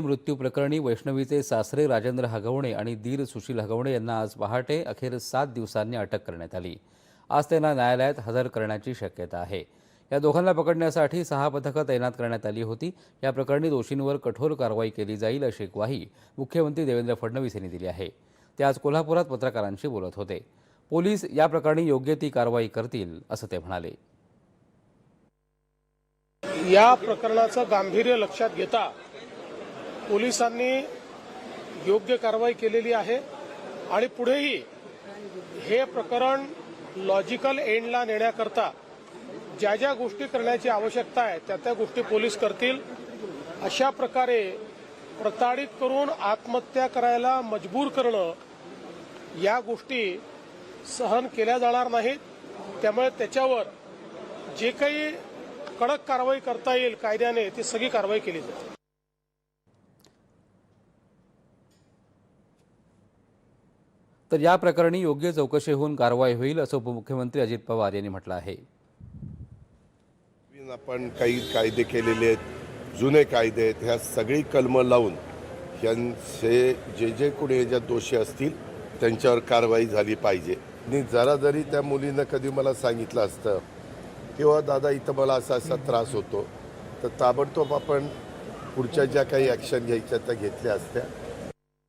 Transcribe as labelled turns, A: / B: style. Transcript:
A: मृत्यू प्रकरणी वैष्णवीचे सासरे राजेंद्र हगवणे आणि दीर सुशील हगवणे यांना आज पहाटे अखेर सात दिवसांनी अटक करण्यात आली. आज त्यांना न्यायालयात हजर करण्याची शक्यता आहे. या दोघांना पकडण्यासाठी सहा पथकं तैनात करण्यात आली होती. या प्रकरणी दोषींवर कठोर कारवाई केली जाईल अशी ग्वाही मुख्यमंत्री देवेंद्र फडणवीस यांनी दिली आहे. ते आज कोल्हापुरात पत्रकारांशी बोलत होते. पोलीस या प्रकरणी योग्य ती कारवाई करतील असं ते म्हणाले.
B: या प्रकरणाचं गांभीर्य लक्षात घेता पोलिसांनी योग्य कारवाई केलेली आहे आणि पुढेही हे प्रकरण लॉजिकल एंडला नेण्याकरता ज्या ज्या गोष्टी करण्याची आवश्यकता आहे त्या त्या गोष्टी पोलीस करतील. अशा प्रकारे प्रताडित करून आत्महत्या करायला मजबूर करणं या गोष्टी सहन केल्या जाणार नाहीत. त्यामुळे त्याच्यावर जे काही कडक कारवाई करता येईल कायद्याने ती सगळी कारवाई केली जाते
A: तर या प्रकरणी योग्य चौकशी होऊन कारवाई होईल असं उपमुख्यमंत्री अजित पवार यांनी म्हटलं आहे.
C: आपण काही कायदे केलेले आहेत जुने कायदे आहेत ह्या सगळी कलमं लावून यांचे जे जे कोणी याच्यात दोषी असतील त्यांच्यावर कारवाई झाली पाहिजे. आणि जरा जरी त्या मुलीनं कधी मला सांगितलं असतं किंवा दादा इथं मला असा असा त्रास होतो. तर ताबडतोब आपण पुढच्या ज्या काही ॲक्शन घ्यायच्या त्या घेतल्या असत्या.